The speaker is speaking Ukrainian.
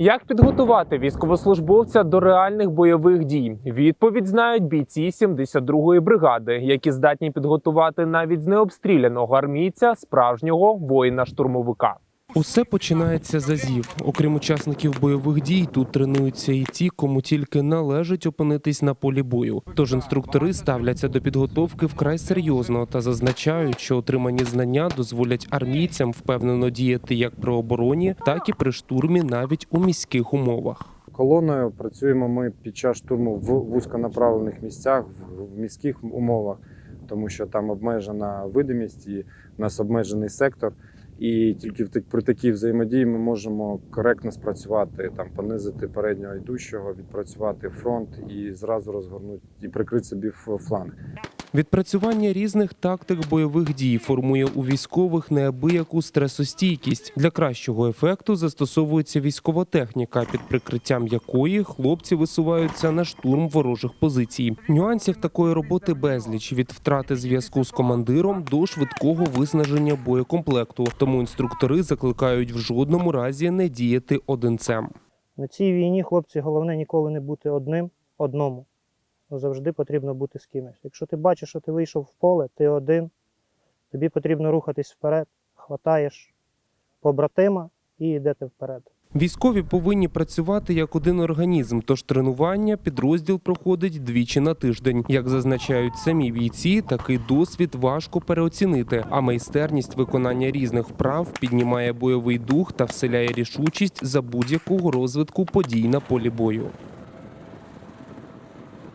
Як підготувати військовослужбовця до реальних бойових дій? Відповідь знають бійці 72-ї бригади, які здатні підготувати навіть з необстріляного армійця справжнього воїна-штурмовика. Усе починається з азів. Окрім учасників бойових дій, тут тренуються і ті, кому тільки належить опинитись на полі бою. Тож інструктори ставляться до підготовки вкрай серйозно та зазначають, що отримані знання дозволять армійцям впевнено діяти як при обороні, так і при штурмі навіть у міських умовах. Колоною працюємо ми під час штурму в вузьконаправлених місцях, в- міських умовах, тому що там обмежена видимість і в нас обмежений сектор. І тільки в при такій взаємодії ми можемо коректно спрацювати, там понизити переднього йдущого, відпрацювати фронт і зразу розгорнути і прикрити собі фланг. Відпрацювання різних тактик бойових дій формує у військових неабияку стресостійкість. Для кращого ефекту застосовується військова техніка, під прикриттям якої хлопці висуваються на штурм ворожих позицій. Нюансів такої роботи безліч від втрати зв'язку з командиром до швидкого виснаження боєкомплекту. Тому інструктори закликають в жодному разі не діяти одинцем. На цій війні, хлопці, головне ніколи не бути одним, одному. Завжди потрібно бути з кимось. Якщо ти бачиш, що ти вийшов в поле, ти один, тобі потрібно рухатись вперед, хватаєш побратима і йдете вперед. Військові повинні працювати як один організм, тож тренування підрозділ проходить двічі на тиждень. Як зазначають самі бійці, такий досвід важко переоцінити, а майстерність виконання різних вправ піднімає бойовий дух та вселяє рішучість за будь-якого розвитку подій на полі бою.